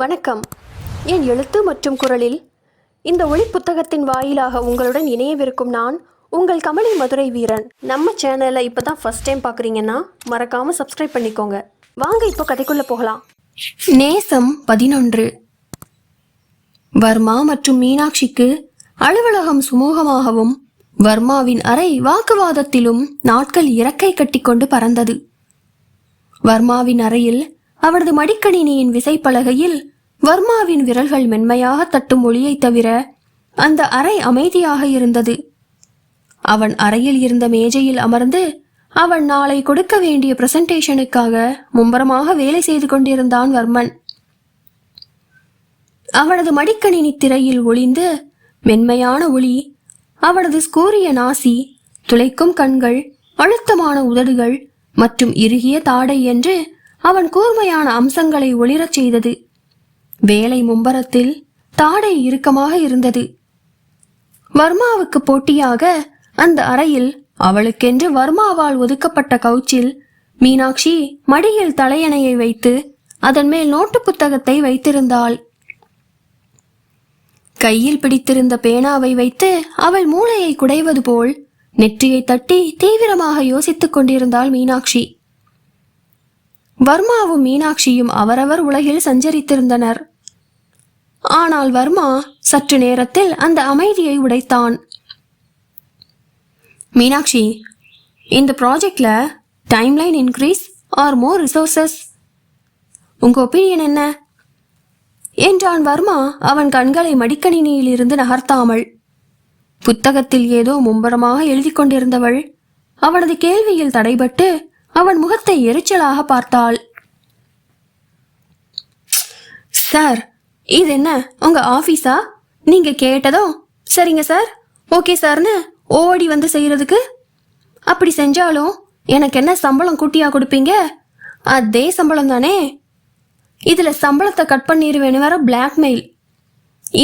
வணக்கம். என் எழுத்து மற்றும் குரலில் இந்த ஒளி புத்தகத்தின் வாயிலாக உங்களுடன் இணையவிருக்கும் நான் உங்கள் கமலி மதுரை வீரன். நம்ம சேனலை இப்போ தான் ஃபஸ்ட் டைம் பார்க்குறீங்கன்னா மறக்காமல் சப்ஸ்கிரைப் பண்ணிக்கோங்க. வாங்க இப்போ கதைக்குள்ளே போகலாம். நேசம் பதினொன்று. வர்மா மற்றும் மீனாட்சிக்கு அலுவலகம் சுமூகமாகவும் வர்மாவின் அறை வாக்குவாதத்திலும் நாட்கள் இறக்கை கட்டிக்கொண்டு பறந்தது. வர்மாவின் அறையில் அவரது மடிக்கணினியின் விசைப்பலகையில் வர்மாவின் விரல்கள் மென்மையாக தட்டும் ஒளியைத் தவிர அந்த அறை அமைதியாக இருந்தது. அவன் அறையில் இருந்த மேஜையில் அமர்ந்து அவன் நாளை கொடுக்க வேண்டிய பிரசன்டேஷனுக்காக மும்பரமாக வேலை செய்து கொண்டிருந்தான் வர்மன். அவனது மடிக்கணினி திரையில் ஒளிந்து மென்மையான ஒளி அவனது ஸ்கூரிய நாசி துளைக்கும் கண்கள் அழுத்தமான உதடுகள் மற்றும் இறுகிய தாடை என்று அவன் கூர்மையான அம்சங்களை ஒளிரச் செய்தது. வேலை மும்பரத்தில் தாடை இறுக்கமாக இருந்தது. வர்மாவுக்கு போட்டியாக அந்த அறையில் அவளுக்கென்று வர்மாவால் ஒதுக்கப்பட்ட கவுச்சில் மீனாட்சி மடியில் தலையணையை வைத்து அதன் மேல் நோட்டு புத்தகத்தை வைத்திருந்தாள். கையில் பிடித்திருந்த பேனாவை வைத்து அவள் மூளையை குடைவது போல் நெற்றியை தட்டி தீவிரமாக யோசித்துக் கொண்டிருந்தாள் மீனாட்சி. வர்மாவும் மீனாட்சியும் அவரவர் உலகில் சஞ்சரித்திருந்தனர். ஆனால் வர்மா சற்று நேரத்தில் அந்த அமைதியை உடைத்தான். மீனாட்சி இந்த ப்ராஜெக்ட்ல timeline increase or more resources உங்கள் ஒப்பீனியன் என்ன? என்றான் வர்மா அவன் கண்களை மடிக்கணினியில் இருந்து நகர்த்தாமல். புத்தகத்தில் ஏதோ மும்பரமாக எழுதி கொண்டிருந்தவள் அவனது கேள்வியில் தடைபட்டு அவன் முகத்தை எரிச்சலாக பார்த்தாள். சார் இது என்ன உங்க ஆபீஸா? நீங்க கேட்டதோ சரிங்க சார். ஓகே சார்னு ஓடி வந்து செய்யறதுக்கு? அப்படி செஞ்சாலும் எனக்கு என்ன சம்பளம் கூட்டியா கொடுப்பீங்க? அதே சம்பளம் தானே? இதுல சம்பளத்தை கட் பண்ணிடுவேன்னு வேற பிளாக்மெயில்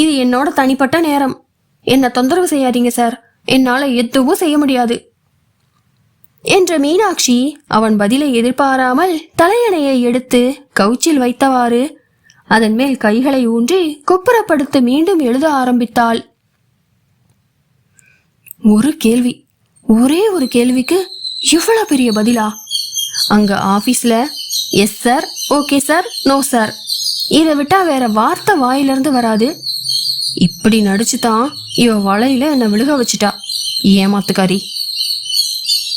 இது என்னோட தனிப்பட்ட நேரம். என்ன தொந்தரவு செய்யாதீங்க சார். என்னால எதுவும் செய்ய முடியாது. என்ற மீனாட்சி அவன் பதிலை எதிர்பாராமல் தலையணையை எடுத்து கவுச்சில் வைத்தவாறு அதன் மேல் கைகளை ஊன்றி குப்புறப்படுத்து மீண்டும் எழுத ஆரம்பித்தாள். ஒரு கேள்வி ஒரே ஒரு கேள்விக்கு இவ்வளவு பெரிய பதிலா? அங்க ஆபீஸ்ல yes sir okay sir no sir இதை விட்டா வேற வார்த்தை வாயிலிருந்து வராது. இப்படி நடிச்சு தான் இவ வலையில என்னை விழுக வச்சுட்டா. ஏமாத்துக்காரி.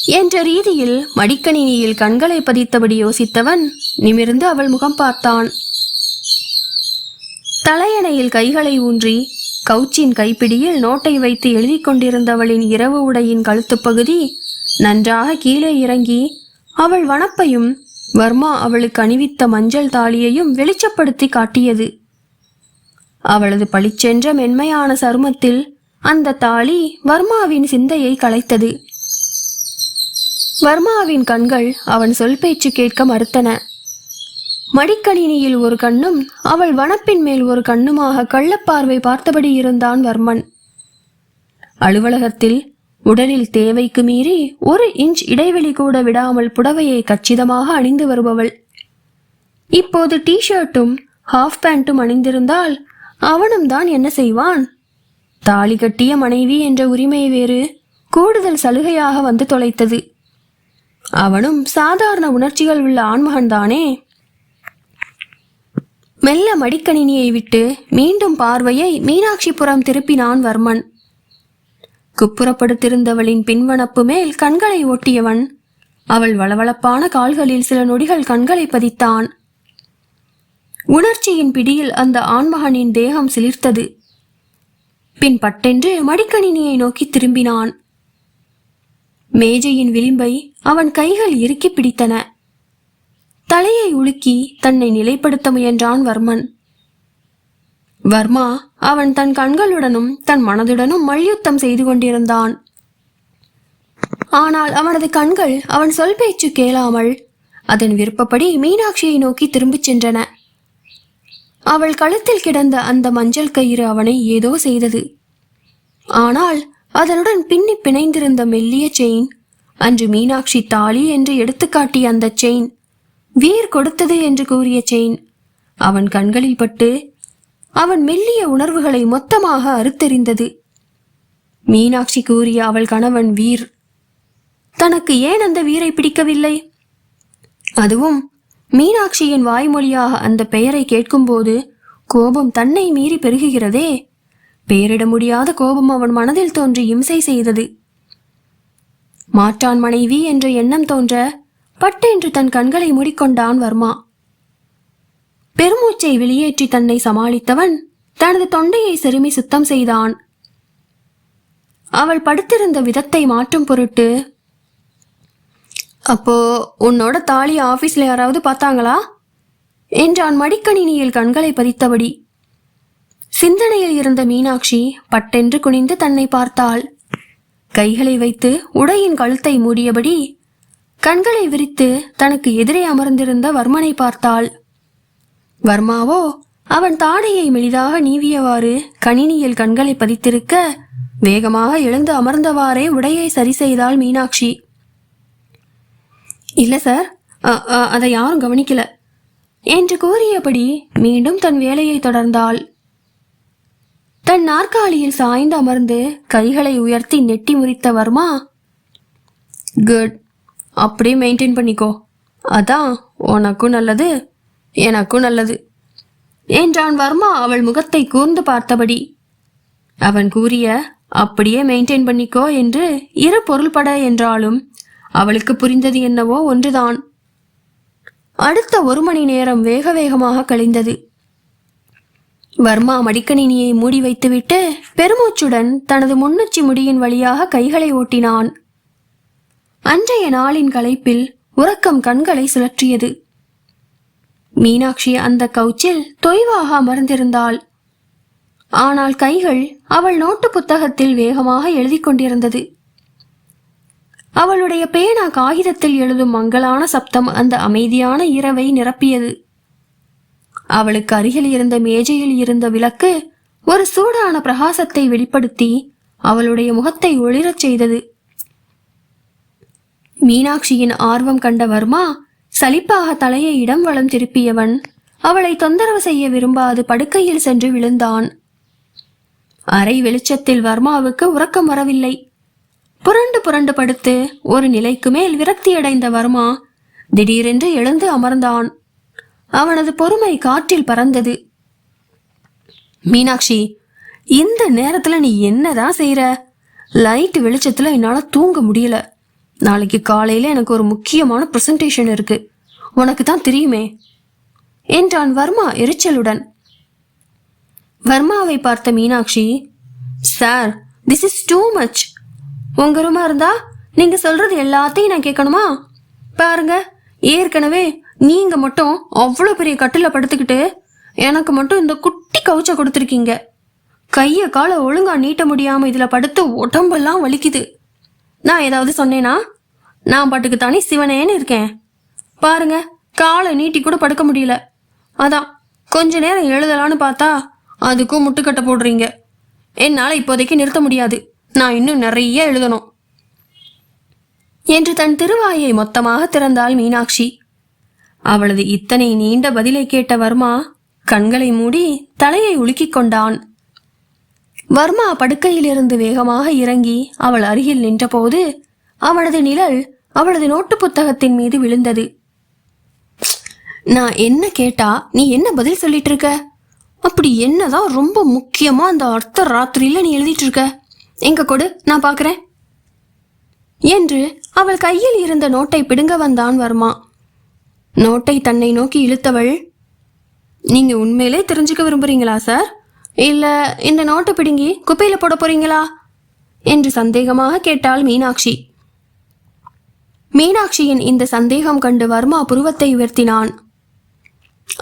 என்ற ரீதியில் மடிக்கணினியில் கண்களை பதித்தபடி யோசித்தவன் நிமிர்ந்து அவள் முகம் பார்த்தான். தலையணையில் கைகளை ஊன்றி கவுச்சின் கைப்பிடியில் நோட்டை வைத்து எழுதிக் கொண்டிருந்தவளின் இரவு உடையின் கழுத்துப் பகுதி நன்றாக கீழே இறங்கி அவள் வனப்பையும் வர்மா அவளுக்கு அணிவித்த மஞ்சள் தாலியையும் வெளிச்சப்படுத்தி காட்டியது. அவளது பளிச்சென்ற மென்மையான சருமத்தில் அந்த தாலி வர்மாவின் சிந்தையை கலைத்தது. வர்மாவின் கண்கள் அவன் சொல் பேச்சு கேட்க மறுத்தன. மடிக்கணினியில் ஒரு கண்ணும் அவள் வனப்பின் மேல் ஒரு கண்ணுமாக கள்ளப்பார்வை பார்த்தபடி இருந்தான் வர்மன். அலுவலகத்தில் உடலில் தேவைக்கு மீறி ஒரு இன்ச் இடைவெளி கூட விடாமல் புடவையை கச்சிதமாக அணிந்து வருபவள். இப்போது டி ஷர்ட்டும் ஹாஃப் பேண்ட்டும் அணிந்திருந்தால் அவனும் தான் என்ன செய்வான்? தாலி கட்டிய மனைவி என்ற உரிமை வேறு கூடுதல் சலுகையாக வந்து தொலைத்தது. அவனும் சாதாரண உணர்ச்சிகள் உள்ள ஆண்மகன்தானே? மெல்ல மடிக்கணினியை விட்டு மீண்டும் பார்வையை மீனாட்சிபுரம் திருப்பினான் வர்மன். குப்புறப்படுத்திருந்தவளின் பின்வனப்பு மேல் கண்களை ஒட்டியவன் அவள் வளவளப்பான கால்களில் சில நொடிகள் கண்களை பதித்தான். உணர்ச்சியின் பிடியில் அந்த ஆண்மகனின் தேகம் சிலிர்த்தது. பின் பட்டென்று மடிக்கணினியை நோக்கி திரும்பினான். மேஜையின் விளிம்பை அவன் கைகள் இறுக்கி பிடித்தன. தலையை உலுக்கி தன்னை நிலைப்படுத்த முயன்றான் வர்மன். வர்மா அவன் தன் கண்களுடனும் தன் மனதுடனும் மல்யுத்தம் செய்து கொண்டிருந்தான். ஆனால் அவனது கண்கள் அவன் சொல் பேச்சு கேளாமல் அதன் விருப்பப்படி மீனாட்சியை நோக்கி திரும்பிச் சென்றன. அவள் கழுத்தில் கிடந்த அந்த மஞ்சள் கயிறு அவனை ஏதோ செய்தது. ஆனால் அதனுடன் பின்னி பிணைந்திருந்த மெல்லிய செயின் அன்று மீனாட்சி தாலி என்று எடுத்துக்காட்டிய அந்த செயின் வீர் கொடுத்தது என்று கூறிய செயின். அவன் கண்களில் பட்டு அவன் மெல்லிய உணர்வுகளை மொத்தமாக அறுத்தெறிந்தது. மீனாட்சி கூறிய அவள் கணவன் வீர் தனக்கு ஏன் அந்த வீரை பிடிக்கவில்லை? அதுவும் மீனாட்சியின் வாய்மொழியாக அந்த பெயரை கேட்கும்போது கோபம் தன்னை மீறி பெருகுகிறதே. பெயரிட முடியாத கோபம் அவன் மனதில் தோன்றி இம்சை செய்தது. மாற்றான் மனைவி என்ற எண்ணம் தோன்ற பட்டென்று தன் கண்களை மூடிக்கொண்டான் வர்மா. பெருமூச்சை வெளியேற்றி தன்னை சமாளித்தவன் தனது தொண்டையை செருமி சுத்தம் செய்தான். அவள் படுத்திருந்த விதத்தை மாற்றும் பொருட்டு அப்போ உன்னோட தாலி ஆபீஸ்ல யாராவது பார்த்தாங்களா? என்றான் மடிக்கணினியில் கண்களை பதித்தபடி. சிந்தனையில் இருந்த மீனாட்சி பட்டென்று குனிந்து தன்னை பார்த்தாள். கைகளை வைத்து உடையின் கழுத்தை மூடியபடி கண்களை விரித்து தனக்கு எதிரே அமர்ந்திருந்த வர்மனை பார்த்தாள். வர்மாவோ அவன் தாடையை மெலிதாக நீவியவாறு கணினியில் கண்களை பதித்திருக்க வேகமாக எழுந்து அமர்ந்தவாறே உடையை சரி செய்தாள் மீனாட்சி. இல்ல சார் அதை யாரும் கவனிக்கல என்று கூறியபடி மீண்டும் தன் வேலையை தொடர்ந்தாள். தன் நாற்காலியில் சாய்ந்து அமர்ந்து கைகளை உயர்த்தி நெட்டி முறித்த வர்மா குட் அப்படியே மெயின்டைன் பண்ணிக்கோ. அதான் உனக்கும் நல்லது எனக்கும் நல்லது என்றான் வர்மா அவள் முகத்தை கூர்ந்து பார்த்தபடி. அவன் கூறிய அப்படியே மெயின்டைன் பண்ணிக்கோ என்று இரு பொருள்பட என்றாலும் அவளுக்கு புரிந்தது என்னவோ ஒன்றுதான். அடுத்த ஒரு மணி நேரம் வேக வேகமாக கழிந்தது. வர்மா மடிக்கணினியை மூடி வைத்துவிட்டு பெருமூச்சுடன் தனது முன்னுச்சி முடியின் வழியாக கைகளை ஓட்டினான். அன்றைய நாளின் களைப்பில் உறக்கம் கண்களை சுழற்றியது. மீனாட்சி அந்த கவுச்சில் தொய்வாக அமர்ந்திருந்தாள். ஆனால் கைகள் அவள் நோட்டு புத்தகத்தில் வேகமாக எழுதிக் கொண்டிருந்தது. அவளுடைய பேனா காகிதத்தில் எழுதும் மங்களான சப்தம் அந்த அமைதியான இரவை நிரப்பியது. அவளுக்கு அருகில் இருந்த மேஜையில் இருந்த விளக்கு ஒரு சூடான பிரகாசத்தை வெளிப்படுத்தி அவளுடைய முகத்தை ஒளிரச் செய்தது. மீனாட்சியின் ஆர்வம் கண்ட வர்மா சலிப்பாக தலையை இடம் வளம் திருப்பியவன். அவளை தொந்தரவு செய்ய விரும்பாது படுக்கையில் சென்று விழுந்தான். அரை வெளிச்சத்தில் வர்மாவுக்கு உறக்கம் வரவில்லை. புரண்டு புரண்டு படுத்து ஒரு நிலைக்கு மேல் விரக்தியடைந்த வர்மா திடீரென்று எழுந்து அமர்ந்தான். அவனது பொறுமை காற்றில் பறந்தது. மீனாட்சி இந்த நேரத்துல நீ என்னதான் செய்யற லைட் வெளிச்சத்துல என்னால தூங்க முடியல. நாளைக்கு காலையில எனக்கு ஒரு முக்கியமான பிரசன்டேஷன் இருக்கு. உனக்கு தான் தெரியுமே. என்றான் வர்மா எரிச்சலுடன். வர்மாவை பார்த்த Meenakshi sir this is too much உங்க ரூமா இருந்தா நீங்க சொல்றது எல்லாத்தையும் நான் கேட்கணுமா? பாருங்க ஏற்கனவே நீங்க மட்டும் அவ்வளோ பெரிய கட்டில படுத்துக்கிட்டு எனக்கு மட்டும் இந்த குட்டி கவுச்ச கொடுத்துருக்கீங்க. கையை காலை ஒழுங்கா நீட்ட முடியாம இதுல படுத்து உடம்பெல்லாம் வலிக்குது. நான் ஏதாவது சொன்னேனா? நான் பாட்டுக்கு தானே சிவனேன்னு இருக்கேன். பாருங்க காலை நீட்டி கூட படுக்க முடியல. அதான் கொஞ்ச நேரம் எழுதலான்னு பார்த்தா அதுக்கும் முட்டுக்கட்டை போடுறீங்க. என்னால் இப்போதைக்கு நிறுத்த முடியாது. நான் இன்னும் நிறைய எழுதணும். என்று தன் திருவாயை மொத்தமாக திறந்தாள் மீனாட்சி. அவளது இத்தனை நீண்ட பதிலை கேட்ட வர்மா கண்களை மூடி தலையை உலுக்கிக் கொண்டான். வர்மா படுக்கையிலிருந்து வேகமாக இறங்கி அவள் அருகில் நின்றபோது அவனது நிழல் அவளது நோட்டு புத்தகத்தின் மீது விழுந்தது. நான் என்ன கேட்டா? நீ என்ன பதில் சொல்லிட்டு இருக்க அப்படி என்னதான் ரொம்ப முக்கியமா அந்த அர்த்த ராத்திரியில நீ எழுதிட்டு இருக்க எங்க கொடு நான் பாக்குறேன். என்று அவள் கையில் இருந்த நோட்டை பிடுங்க வந்தான் வர்மா. நோட்டை தன்னை நோக்கி இழுத்தவள் நீங்க உண்மையிலே தெரிஞ்சுக்க விரும்புறீங்களா சார்? இல்ல இந்த நோட்டை பிடுங்கி குப்பையில போட போறீங்களா? என்று சந்தேகமாக கேட்டாள் மீனாட்சி. மீனாட்சியின் இந்த சந்தேகம் கண்டு வர்மா புருவத்தை உயர்த்தினான்.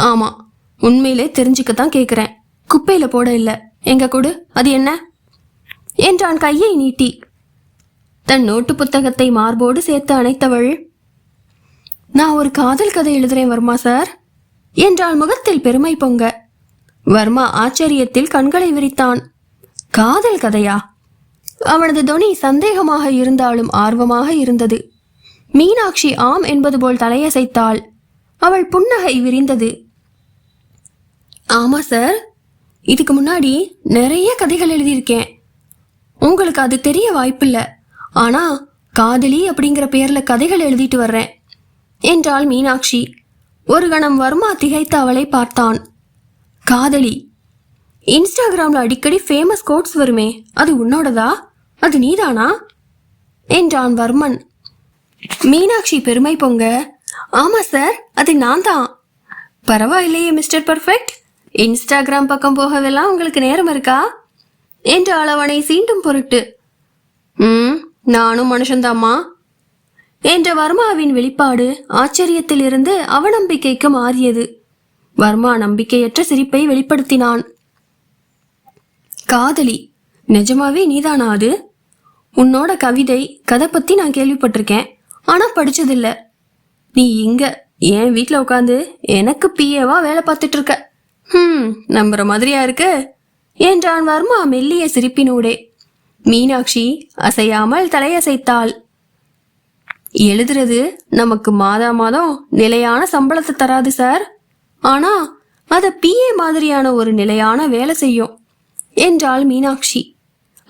ஆமா உண்மையிலே தெரிஞ்சுக்கத்தான் கேக்குறேன். குப்பையில போட இல்ல. எங்க கொடு அது என்ன? என்றான் கையை நீட்டி. தன் நோட்டு புத்தகத்தை மார்போடு சேர்த்து அணைத்தவள். நான் ஒரு காதல் கதை எழுதுறேன் வர்மா சார் என்றால் முகத்தில் பெருமை பொங்க. வர்மா ஆச்சரியத்தில் கண்களை விரித்தான். காதல் கதையா? அவனது தொனி சந்தேகமாக இருந்தாலும் ஆர்வமாக இருந்தது. மீனாட்சி ஆம் என்பது போல் தலையசைத்தாள். அவள் புன்னகை விரிந்தது. ஆமா சார் இதுக்கு முன்னாடி நிறைய கதைகள் எழுதியிருக்கேன். உங்களுக்கு அது தெரிய வாய்ப்பில்லை. ஆனா காதலி அப்படிங்கிற பேர்ல கதைகள் எழுதிட்டு வர்றேன் என்றாள் மீனாட்சி. ஒரு கணம் வர்மா திகைத்த அவளை பார்த்தான். காதலி. இன்ஸ்டாகிராமில் அடிக்கடி ஃபேமஸ் கோட்ஸ் வருமே அது உன்னோடதா? அது நீதானா? என்றான் வர்மன். மீனாட்சி பெருமை பொங்க ஆமா சார் அது நான் தான் பரவாயில்லையே மிஸ்டர் பர்ஃபெக்ட் இன்ஸ்டாகிராம் பக்கம் போகவெல்லாம் உங்களுக்கு நேரம் இருக்கா? என்றாள் அவனை சீண்டும் பொருட்டு ம் நானும் மனுஷன்தாம்மா. என்ற வர்மாவின் வெளிப்பாடு ஆச்சரியத்திலிருந்து அவநம்பிக்கைக்கு மாறியது வர்மா நம்பிக்கையற்ற சிரிப்பை வெளிப்படுத்தினான். காதலி நிஜமாவே நீதானா அது? உன்னோட கவிதை கதை பத்தி நான் கேள்விப்பட்டிருக்கேன் ஆனா படிச்சதில்ல. நீ இங்க என் வீட்டில் உட்காந்து எனக்கு பிஏவா வேலை பார்த்துட்டு இருக்க ஹம் நம்புற மாதிரியா இருக்கு? என்றான் வர்மா மெல்லிய சிரிப்பினூடே. மீனாட்சி அசையாமல் தலையசைத்தாள். எழுதுறது நமக்கு மாதா மாதம் நிலையான சம்பளத்தை தராது சார். ஆனா அத பிஏ மாதிரியான ஒரு நிலையான வேலை செய்யும் என்றாள் மீனாட்சி.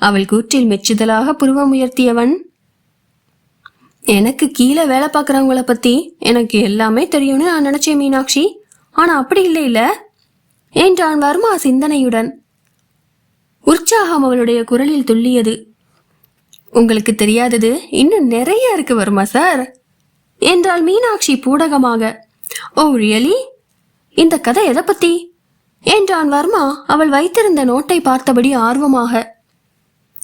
அவள் கூற்றில் மெச்சுதலாக புருவம் உயர்த்தியவன் எனக்கு கீழே வேலை பார்க்குறவங்கள பத்தி எனக்கு எல்லாமே தெரியும்னு நான் நினைச்சேன் மீனாட்சி. ஆனா அப்படி இல்லை இல்ல என்றான் வர்மா சிந்தனையுடன். உற்சாகம் அவளுடைய குரலில் துள்ளியது. உங்களுக்கு தெரியாதது இன்னும் நிறைய இருக்கு வருமா சார் என்றாள் மீனாட்சி பூடகமாக. Oh really? இந்த கதை எதை பத்தி? என்றான் வர்மா. அவள் வைத்திருந்த நோட்டை பார்த்தபடி ஆர்வமாக.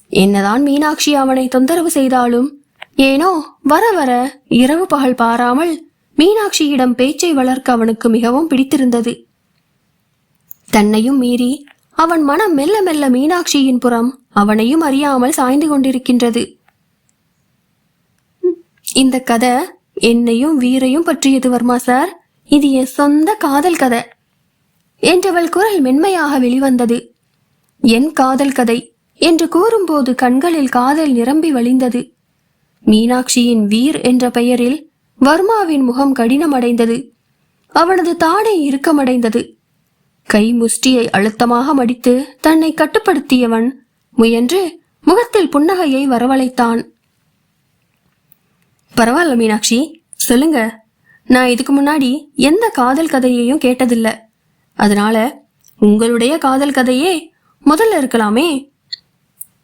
என்னதான் மீனாட்சி அவனை தொந்தரவு செய்தாலும் ஏனோ வர வர இரவு பகல் பாராமல் மீனாட்சியிடம் பேச்சை வளர்க்க அவனுக்கு மிகவும் பிடித்திருந்தது. தன்னையும் மீறி அவன் மனம் மெல்ல மெல்ல மீனாட்சியின் புறம் அவனையும் அறியாமல் சாய்ந்து கொண்டிருக்கின்றது. இந்த கதை என்னையும் வீரையும் பற்றியது வர்மா சார். இது என் சொந்த காதல் கதை. என்றவள் குரல் மென்மையாக வெளிவந்தது. என் காதல் கதை என்று கூறும்போது கண்களில் காதல் நிரம்பி வழிந்தது. மீனாட்சியின் வீர் என்ற பெயரில் வர்மாவின் முகம் கடினமடைந்தது. அவனது தாடை இறுக்கமடைந்தது. கை முஷ்டியை அழுத்தமாக மடித்து தன்னை கட்டுப்படுத்தியவன் முயன்று முகத்தில் புன்னகையை வரவழைத்தான். பரவாயில்ல மீனாட்சி சொல்லுங்க. நான் இதுக்கு முன்னாடி எந்த காதல் கதையையும் கேட்டதில்ல. அதனால உங்களுடைய காதல் கதையே முதல்ல இருக்கலாமே.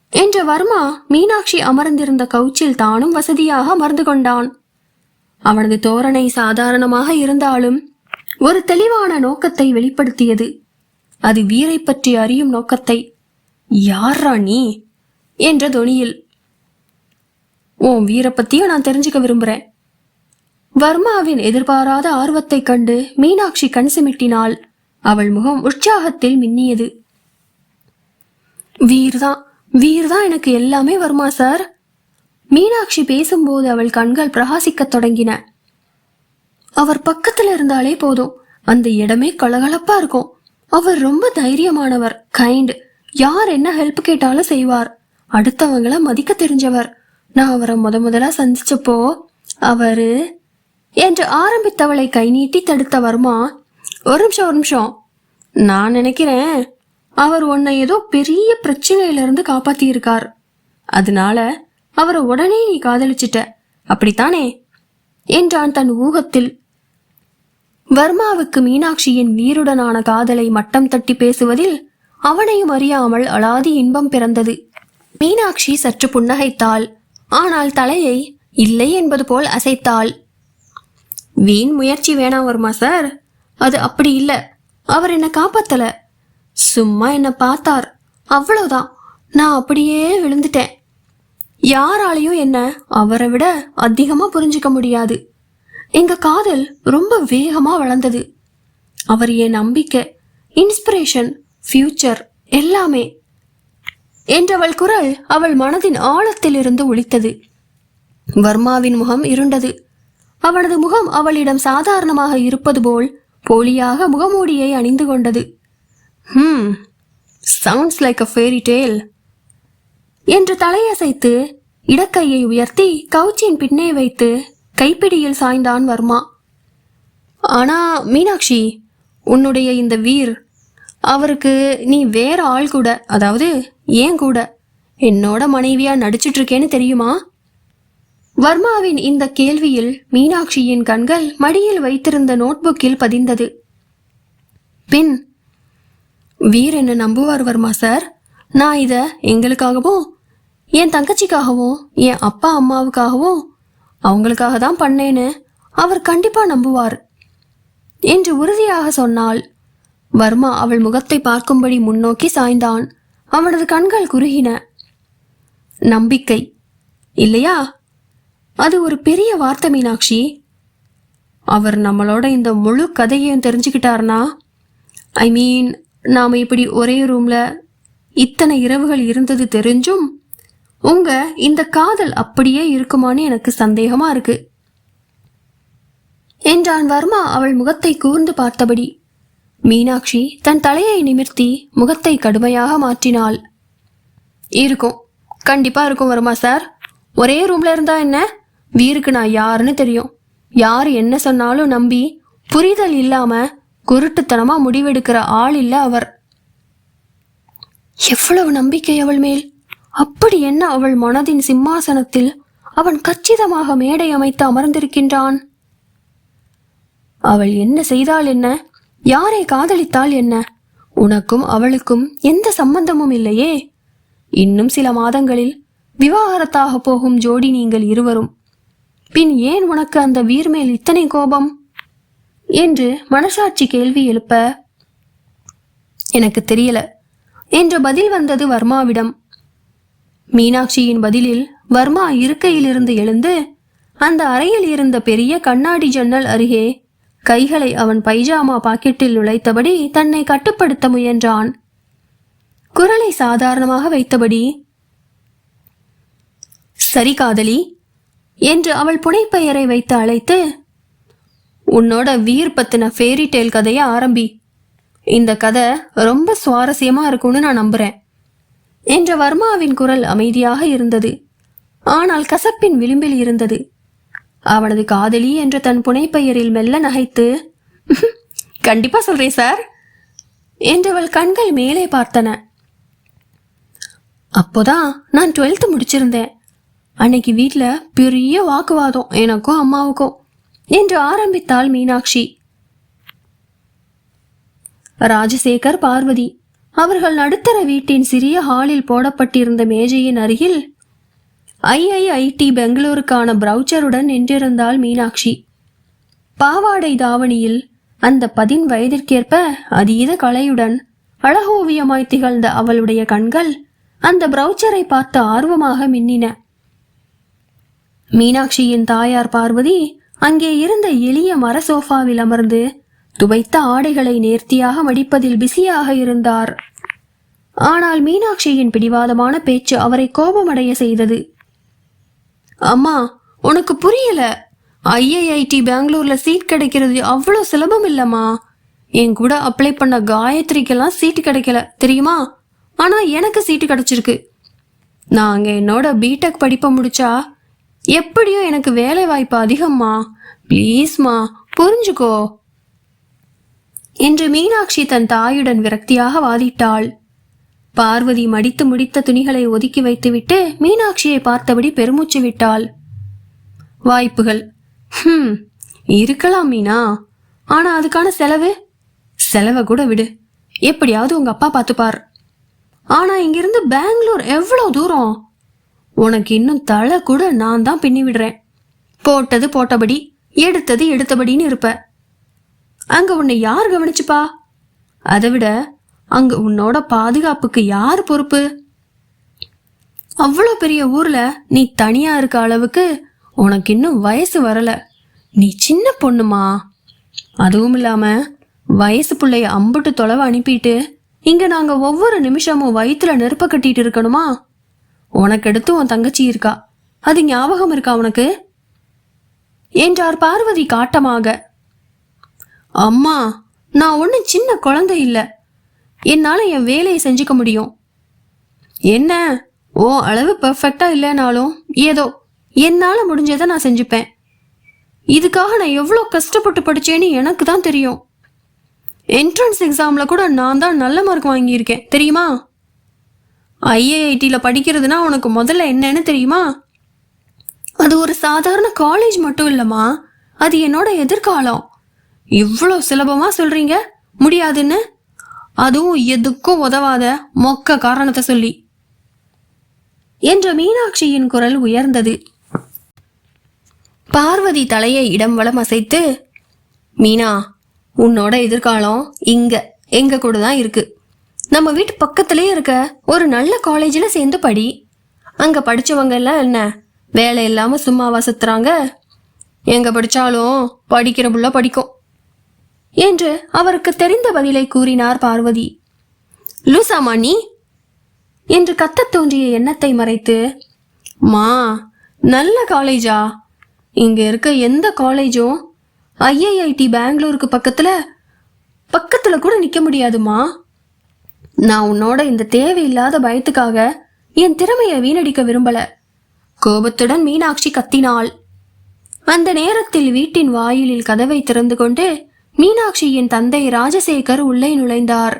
என்ற வர்மா மீனாட்சி அமர்ந்திருந்த கவுச்சில் தானும் வசதியாக அமர்ந்து கொண்டான். அவனது தோரணை சாதாரணமாக இருந்தாலும் ஒரு தெளிவான நோக்கத்தை வெளிப்படுத்தியது. அது வீரை பற்றி அறியும் நோக்கத்தை. யாரா நீ? என்ற தொனியில். உன் வீரை பத்தியும் நான் தெரிஞ்சுக்க விரும்புறேன். வர்மாவின் எதிர்பாராத ஆர்வத்தைக் கண்டு மீனாட்சி கண் சிமிட்டினாள். அவள் முகம் உற்சாகத்தில் மின்னியது. வீர்தான் வீர்தான் எனக்கு எல்லாமே வருமா சார். மீனாட்சி பேசும்போது அவள் கண்கள் பிரகாசிக்கத் தொடங்கின. அவர் பக்கத்துல இருந்தாலே போதும். அந்த இடமே கலகலப்பா இருக்கும். அவர் ரொம்ப தைரியமானவர் கைண்ட் யார் என்ன ஹெல்ப் கேட்டாலும் செய்வார். அடுத்தவங்கள மதிக்க தெரிஞ்சவர். நான் அவரை முத முதலா சந்திச்சப்போ அவரு என்று ஆரம்பித்தவளை கை நீட்டி தடுத்த வர்மா ஒரு நிமிஷம் ஒரு நிமிஷம். நான் நினைக்கிறேன் அவர் உன்னை ஏதோ பெரிய பிரச்சனையிலிருந்து காப்பாத்தி இருக்கார் அதனால அவரை உடனே நீ காதலிச்சிட்ட. அப்படித்தானே? என்றான் தன் ஊகத்தில். வர்மாவுக்கு மீனாட்சியின் வீருடனான காதலை மட்டம் தட்டி பேசுவதில் அவனையும் அறியாமல் அலாதி இன்பம் பிறந்தது. மீனாட்சி சற்று புன்னகைத்தாள். ஆனால் தலையை இல்லை என்பது போல் அசைத்தாள். வீண் முயற்சி வேணாம் வருமா சார்? அது அப்படி இல்லை. அவர் என்னை காப்பாத்தல. சும்மா என்னை பார்த்தார். அவ்வளவுதான். நான் அப்படியே விழுந்துட்டேன். யாராலையும் என்ன அவரை விட அதிகமா புரிஞ்சுக்க முடியாது. எங்க காதல் ரொம்ப வேகமா வளர்ந்தது. அவர் என் நம்பிக்கை இன்ஸ்பிரேஷன் ஃபியூச்சர் எல்லாமே. என்றவள் குரல் அவள் மனதின் ஆழத்திலிருந்து ஒழித்தது வர்மாவின் முகம் இருண்டது. அவனது முகம் அவளிடம் சாதாரணமாக இருப்பது போல் போலியாக முகமூடியை அணிந்து கொண்டது. ஹம் sounds like a fairy tale என்று தலையசைத்து இடக்கையை உயர்த்தி கவுச்சின் பின்னே வைத்து கைப்பிடியில் சாய்ந்தான் வர்மா. ஆனா மீனாட்சி உன்னுடைய இந்த வீர் அவருக்கு நீ வேற ஆள் கூட அதாவது ஏன் கூட என்னோட மனைவியா நடிச்சிட்டு இருக்கேன்னு தெரியுமா? வர்மாவின் இந்த கேள்வியில் மீனாட்சியின் கண்கள் மடியில் வைத்திருந்த நோட்புக்கில் பதிந்தது. பின் வீர் என்ன நம்புவார் வர்மா சார்? நான் இத எங்களுக்காகவும் என் தங்கச்சிக்காகவும் என் அப்பா அம்மாவுக்காகவும் அவங்களுக்காக தான் பண்ணேன்னு அவர் கண்டிப்பா நம்புவார் என்று உறுதியாக சொன்னாள் வர்மா அவள் முகத்தை பார்க்கும்படி முன்னோக்கி சாய்ந்தான். அவனது கண்கள் குறுகின. நம்பிக்கை இல்லையா? அது ஒரு பெரிய வார்த்தை மீனாட்சி. அவர் நம்மளோட இந்த முழு கதையையும் தெரிஞ்சுக்கிட்டார்னா? ஐ மீன் நாம் இப்படி ஒரே ரூமில் இத்தனை இரவுகள் இருந்தது தெரிஞ்சும் உங்க இந்த காதல் அப்படியே இருக்குமான்னு எனக்கு சந்தேகமா இருக்கு. என்றான் வர்மா அவள் முகத்தை கூர்ந்து பார்த்தபடி. மீனாட்சி தன் தலையை நிமிர்த்தி முகத்தை கடுமையாக மாற்றினாள். இருக்கும். கண்டிப்பா இருக்கும் வருமா சார். ஒரே ரூம்ல இருந்தா என்ன? வீருக்கு நான் யாருன்னு தெரியும். யார் என்ன சொன்னாலும் நம்பி புரிதல் இல்லாம குருட்டுத்தனமா முடிவெடுக்கிற ஆள் இல்ல அவர். எவ்வளவு நம்பிக்கை அவள் மேல். அப்படி என்ன அவள் மனதின் சிம்மாசனத்தில் அவன் கச்சிதமாக மேடை அமைத்து அமர்ந்திருக்கின்றான்? அவள் என்ன செய்தால் என்ன? யாரை காதலித்தால் என்ன? உனக்கும் அவளுக்கும் எந்த சம்பந்தமும் இல்லையே. இன்னும் சில மாதங்களில் விவாகரத்தாக போகும் ஜோடி நீங்கள் இருவரும் பின் ஏன் உனக்கு அந்த வீர் மேல் இத்தனை கோபம்? என்று மனசாட்சி கேள்வி எழுப்ப எனக்கு தெரியல என்ற பதில் வந்தது வர்மாவிடம். மீனாட்சியின் பதிலில் வர்மா இருக்கையிலிருந்து எழுந்து அந்த அறையில் இருந்த பெரிய கண்ணாடி ஜன்னல் அருகே கைகளை அவன் பைஜாமா பாக்கெட்டில் நுழைத்தபடி தன்னை கட்டுப்படுத்த முயன்றான். குரலை சாதாரணமாக வைத்தபடி சரி காதலி என்று அவள் புனைப்பெயரை வைத்து அழைத்து உன்னோட வீர் பத்தின ஃபேரி டேல் கதையை ஆரம்பி. இந்த கதை ரொம்ப சுவாரஸ்யமா இருக்கும்னு நான் நம்புறேன் என்ற வர்மாவின் குரல் அமைதியாக இருந்தது. ஆனால் கசப்பின் விளிம்பில் இருந்தது. அவனது காதலி என்ற தன் புனைப்பெயரில் மெல்ல நகைத்து கண்டிப்பா சொல்றேன் சார் என்றவள் கண்கள் மேலே பார்த்தன. அப்போதான் நான் டுவெல்த் முடிச்சிருந்தேன். அன்னைக்கு வீட்டில் பெரிய வாக்குவாதம் எனக்கும் அம்மாவுக்கும் என்று ஆரம்பித்தாள் மீனாட்சி. ராஜசேகர் பார்வதி அவர்கள் நடுத்தர வீட்டின் சிறிய ஹாலில் போடப்பட்டிருந்த மேஜையின் அருகில் ஐஐஐடி பெங்களூருக்கான பிரவுச்சருடன் நின்றிருந்தாள் மீனாட்சி. பாவாடை தாவணியில் அந்த பதின் வயதிற்கேற்ப அதீத கலையுடன் அழகோவியமாய் திகழ்ந்த அவளுடைய கண்கள் அந்த பிரவுச்சரை பார்த்து ஆர்வமாக மின்னின. மீனாட்சியின் தாயார் பார்வதி அங்கே இருந்த எளிய மர சோஃபாவில் அமர்ந்து துவைத்த ஆடைகளை நேர்த்தியாக மடிப்பதில் பிஸியாக இருந்தார். ஆனால் மீனாட்சியின் பிடிவாதமான பேச்சு அவரை கோபமடைய செய்தது. அம்மா உனக்கு புரியல. ஐஐஐடி பெங்களூர்ல சீட் கிடைக்கிறது அவ்வளோ சுலபம் இல்லம்மா. என் கூட அப்ளை பண்ண காயத்ரிக்கெல்லாம் சீட்டு கிடைக்கல தெரியுமா? ஆனா எனக்கு சீட்டு கிடைச்சிருக்கு. நான் அங்கே என்னோட பிடெக் படிப்பை முடிச்சா எப்படியோ எனக்கு வேலை வாய்ப்பு அதிகம்மா. ப்ளீஸ்மா புரிஞ்சுக்கோ. என்று மீனாட்சி தன் தாயுடன் விரக்தியாக வாதிட்டாள். பார்வதி மடித்து முடித்த துணிகளை ஒதுக்கி வைத்துவிட்டு மீனாட்சியை பார்த்தபடி பெருமூச்சு விட்டாள். வாய்ப்புகள். ஹம் இருக்கலாம் மீனா. ஆனா அதுக்கான செலவு? செலவை கூட விடு. எப்படியாவது உங்க அப்பா பார்த்துப்பார். ஆனா இங்கிருந்து பெங்களூர் எவ்வளவு தூரம்? உனக்கு இன்னும் தலை கூட நான் தான் பின்னி விடுறேன். போட்டது போட்டபடி எடுத்தது எடுத்தபடின்னு இருப்ப. அங்க உன்னை யார் கவனிச்சுப்பா? அதை விட அங்க உன்னோட பாதுகாப்புக்கு யார் பொறுப்பு? அவ்வளோ பெரிய ஊர்ல நீ தனியா இருக்க அளவுக்கு உனக்கு இன்னும் வயசு வரல. நீ சின்ன பொண்ணுமா? அதுவும் இல்லாம வயசு பிள்ளைய அம்புட்டு தொலைவை அனுப்பிட்டு இங்க நாங்க ஒவ்வொரு நிமிஷமும் வயிற்றுல நெருப்ப கட்டிட்டு இருக்கணுமா? உனக்கு எடுத்து உன் தங்கச்சி இருக்கா? அது ஞாபகம் இருக்கா உனக்கு? என்றார் பார்வதி காட்டமாக. அம்மா நான் ஒன்றும் சின்ன குழந்தை இல்லை. என்னால் என் வேலையை செஞ்சுக்க முடியும். என்ன? ஓ அளவு பெர்ஃபெக்டா இல்லைனாலும் ஏதோ என்னால் முடிஞ்சதை நான் செஞ்சுப்பேன். இதுக்காக நான் எவ்வளோ கஷ்டப்பட்டு படித்தேன்னு எனக்கு தான் தெரியும். என்ட்ரன்ஸ் எக்ஸாமில் கூட நான் தான் நல்ல மார்க் வாங்கியிருக்கேன் தெரியுமா? ஐஏஐடியில் படிக்கிறதுனா உனக்கு முதல்ல என்னன்னு தெரியுமா? அது ஒரு சாதாரண காலேஜ் மட்டும் இல்லைம்மா. அது என்னோட எதிர்காலம். இவ்வளோ சுலபமாக சொல்கிறீங்க முடியாதுன்னு? அதுவும் எதுக்கும் உதவாத மொக்க காரணத்தை சொல்லி. என்ற மீனாட்சியின் குரல் உயர்ந்தது. பார்வதி தலையை இடம் வளம் அசைத்து மீனா உன்னோட எதிர்காலம் இங்க எங்க கூட தான் இருக்கு. நம்ம வீட்டு பக்கத்துலயே இருக்க ஒரு நல்ல காலேஜில் சேர்ந்து படி. அங்கே படித்தவங்க எல்லாம் என்ன? வேலை இல்லாமல் சும்மாவா சுத்துறாங்க எங்கே படித்தாலும் படிக்கிற புள்ள படிக்கும். என்று அவருக்கு தெரிந்த பதிலை கூறினார் பார்வதி. லூசாமா நீ? என்று கத்தத் தோன்றிய எண்ணத்தை மறைத்து மா நல்ல காலேஜா இங்க இருக்க எந்த காலேஜும் ஐஐஐடி பெங்களூருக்கு பக்கத்துல பக்கத்துல கூட நிக்க முடியாதுமா நான் உன்னோட இந்த தேவையில்லாத பயத்துக்காக என் திறமையை வீணடிக்க விரும்பல. கோபத்துடன் மீனாட்சி கத்தினாள். அந்த நேரத்தில் வீட்டின் வாயிலில் கதவை திறந்து கொண்டு மீனாட்சியின் தந்தை ராஜசேகர் உள்ளே நுழைந்தார்.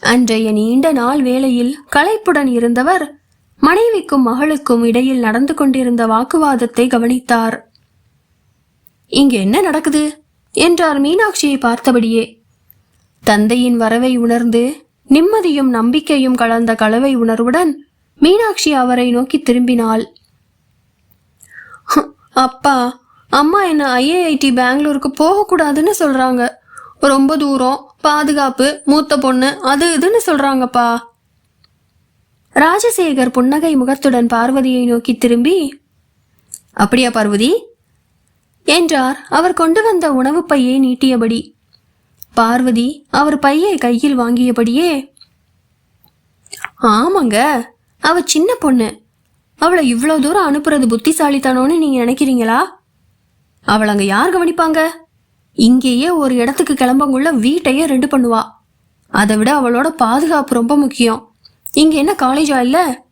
அன்றைய நீண்ட நாள் வேளையில் களைப்புடன் இருந்தவர் மனைவிக்கும் மகளுக்கும் இடையில் நடந்து கொண்டிருந்த வாக்குவாதத்தை கவனித்தார். இங்க என்ன நடக்குது? என்றார் மீனாட்சியை பார்த்தபடியே. தந்தையின் வரவை உணர்ந்து நிம்மதியும் நம்பிக்கையும் கலந்த கலவை உணர்வுடன் மீனாட்சி அவரை நோக்கி திரும்பினாள். அப்பா அம்மா என்ன ஐஏஐடி பெங்களூருக்கு போகக்கூடாதுன்னு சொல்றாங்க. ரொம்ப தூரம் பாதுகாப்பு மூத்த பொண்ணு அது இதுன்னு சொல்றாங்கப்பா. ராஜசேகர் புன்னகை முகத்துடன் பார்வதியை நோக்கி திரும்பி அப்படியா பார்வதி? என்றார். அவர் கொண்டு வந்த உணவுப் பையை நீட்டியபடி பார்வதி அவர் பையை கையில் வாங்கியபடியே ஆமாங்க அவ சின்ன பொண்ணு. அவளை இவ்வளோ தூரம் அனுப்புறது புத்திசாலித்தனோன்னு நீங்க நினைக்கிறீங்களா? அவளை அங்கே யார் கவனிப்பாங்க? இங்கேயே ஒரு இடத்துக்கு கிளம்பங்குள்ள வீட்டையே ரெண்டு பண்ணுவா. அதை விட அவளோட பாதுகாப்பு ரொம்ப முக்கியம். இங்க என்ன காலேஜா இல்ல?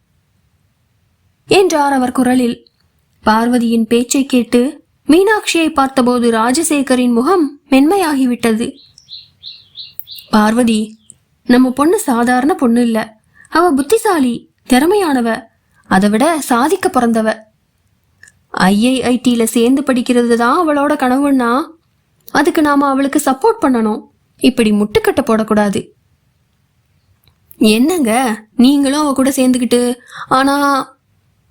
என்றார் அவர் குரலில். பார்வதியின் பேச்சை கேட்டு மீனாட்சியை பார்த்தபோது ராஜசேகரின் முகம் மென்மையாகிவிட்டது. பார்வதி நம்ம பொண்ணு சாதாரண பொண்ணு இல்ல. அவ புத்திசாலி திறமையானவ. அதை விட சாதிக்க பிறந்தவ. ஐஐஐடியில சேர்ந்து படிக்கிறது தான் அவளோட கனவுன்னா அதுக்கு நாம அவளுக்கு சப்போர்ட் பண்ணணும். இப்படி முட்டுக்கட்டை போடக்கூடாது. என்னங்க? நீங்களும் அவ கூட சேர்ந்துக்கிட்டு ஆனா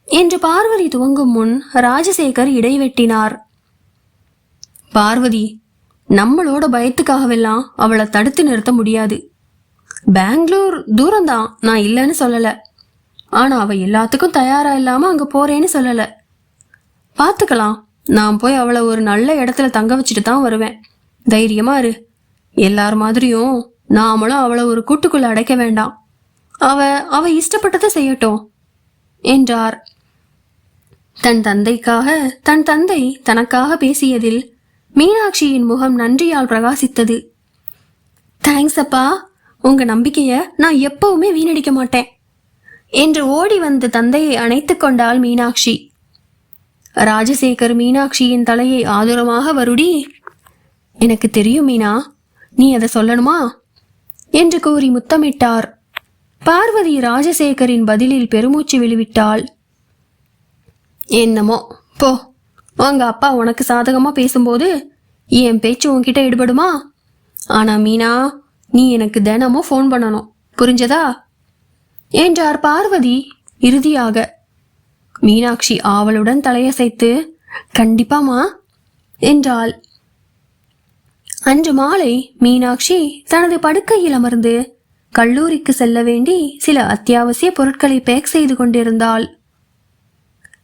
என்று பார்வதி துவங்கும் முன் ராஜசேகர் இடைவெட்டினார். பார்வதி நம்மளோட பயத்துக்காகவெல்லாம் அவளை தடுத்து நிறுத்த முடியாது. பெங்களூர் தூரம்தான். நான் இல்லைன்னு சொல்லலை. ஆனால் அவள் எல்லாத்துக்கும் தயாராக இல்லாமல் அங்கே போகிறேன்னு சொல்லலை. பார்த்துக்கலாம் நான் போய் அவளை ஒரு நல்ல இடத்துல தங்க வச்சுட்டு தான் வருவேன். தைரியமாக இரு. எல்லார் மாதிரியும் நாமளும் அவளை ஒரு கூட்டுக்குள்ள அடைக்க வேண்டாம். அவ அவ இஷ்டப்பட்டதை செய்யட்டும் என்றார். தன் தந்தைக்காக தன் தந்தை தனக்காக பேசியதில் மீனாட்சியின் முகம் நன்றியால் பிரகாசித்தது. தேங்க்ஸ் அப்பா. உங்க நம்பிக்கைய நான் எப்பவுமே வீணடிக்க மாட்டேன். என்று ஓடி வந்து தந்தையை அணைத்து கொண்டாள் மீனாட்சி. ராஜசேகர் மீனாட்சியின் தலையை ஆதுரமாக வருடி. எனக்கு தெரியும் மீனா. நீ அதை சொல்லணுமா? என்று கூறி முத்தமிட்டார். பார்வதி ராஜசேகரின் பதிலில் பெருமூச்சு வெளிவிட்டாள் என்னமோ. போ. உங்க அப்பா உனக்கு சாதகமா பேசும்போது என் பேச்சு உன்கிட்ட ஈடுபடுமா ஆனா மீனா நீ எனக்கு தினமும் ஃபோன் பண்ணணும். புரிஞ்சதா? என்றார் பார்வதி? இறுதியாக. மீனாட்சி ஆவலுடன் தலையசைத்து கண்டிப்பாமா என்றாள். அன்று மாலை மீனாட்சி தனது படுக்கையில் அமர்ந்து கல்லூரிக்கு செல்ல வேண்டி சில அத்தியாவசிய பொருட்களை பேக் செய்து கொண்டிருந்தாள்.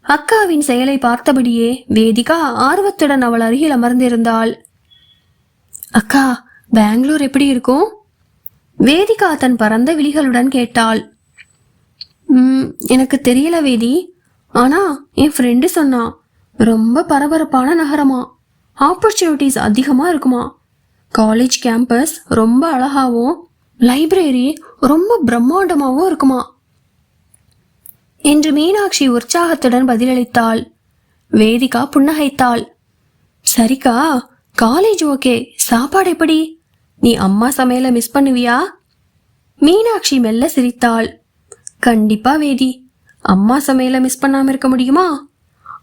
அக்காவின் செயலை பார்த்தபடியே வேதிகா ஆர்வத்துடன் அவள் அருகில் அமர்ந்திருந்தாள். அக்கா பெங்களூர் எப்படி இருக்கும்? வேதிகா தன் பரந்த விழிகளுடன் கேட்டாள். "ம், எனக்கு தெரியல வேதி. ஆனா என் ஃப்ரெண்டு சொன்னா ரொம்ப பரபரப்பான நகரமா. ஆப்பர்ச்சுனிட்டிஸ் அதிகமா இருக்குமா. காலேஜ் கேம்பஸ் ரொம்ப அழகாவும் லைப்ரரி ரொம்ப பிரம்மாண்டமாகவும் இருக்குமா. என்று மீனாட்சி உற்சாகத்துடன் பதிலளித்தாள். வேதிகா புன்னகைத்தாள். சரிக்கா காலேஜ் ஓகே. சாப்பாடு எப்படி? நீ அம்மா சமையல மிஸ் பண்ணுவியா? மீனாட்சி மெல்ல சிரித்தாள். கண்டிப்பா வேதி அம்மா சமையல மிஸ் பண்ணாம இருக்க முடியுமா?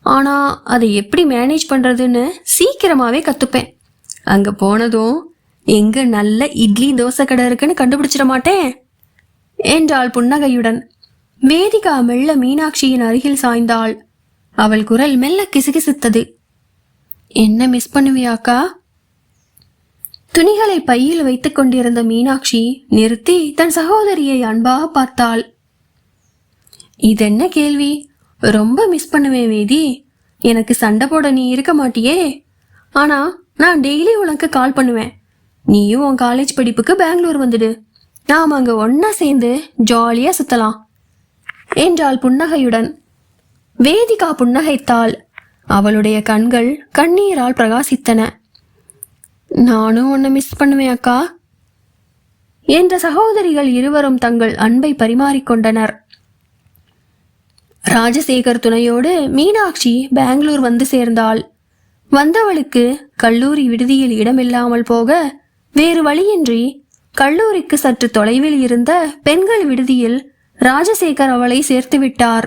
ஆனா அதை எப்படி மேனேஜ் பண்றதுன்னு சீக்கிரமாவே கத்துப்பேன். அங்க போனதும் எங்க நல்ல இட்லி தோசை கடை இருக்குன்னு கண்டுபிடிச்சிட மாட்டேன் என்றாள் புன்னகையுடன். வேதிகா மெல்ல மீனாட்சியின் அருகில் சாய்ந்தாள். அவள் குரல் மெல்ல கிசுகிசுத்தது. என்ன மிஸ் பண்ணுவியாக்கா துணிகளை பையில் வைத்துக் கொண்டிருந்த மீனாட்சி நிறுத்தி தன் சகோதரியை அன்பாக பார்த்தாள். இதென்ன கேள்வி? ரொம்ப மிஸ் பண்ணுவேன் வேதி எனக்கு சண்டை போட நீ இருக்க மாட்டியே. ஆனா நான் டெய்லி உனக்கு கால் பண்ணுவேன். நீயும் உன் காலேஜ் படிப்புக்கு பெங்களூர் வந்துடு. நாம் அங்கே ஒன்னா சேர்ந்து ஜாலியாக சுத்தலாம். என்றாள் புன்னகையுடன். வேதிகா புன்னகைத்தாள். அவளுடைய கண்கள் கண்ணீரால் பிரகாசித்தன. நானும் உன்னை மிஸ் பண்ணுவேன் அக்கா. என்ற சகோதரிகள் இருவரும் தங்கள் அன்பை பரிமாறிக்கொண்டனர். ராஜசேகர் துணையோடு மீனாட்சி பெங்களூர் வந்து சேர்ந்தாள். வந்தவளுக்கு கல்லூரி விடுதியில் இடமில்லாமல் போக வேறு வழியின்றி கல்லூரிக்கு சற்று தொலைவில் இருந்த பெண்கள் விடுதியில் ராஜசேகர் அவளை சேர்த்து விட்டார்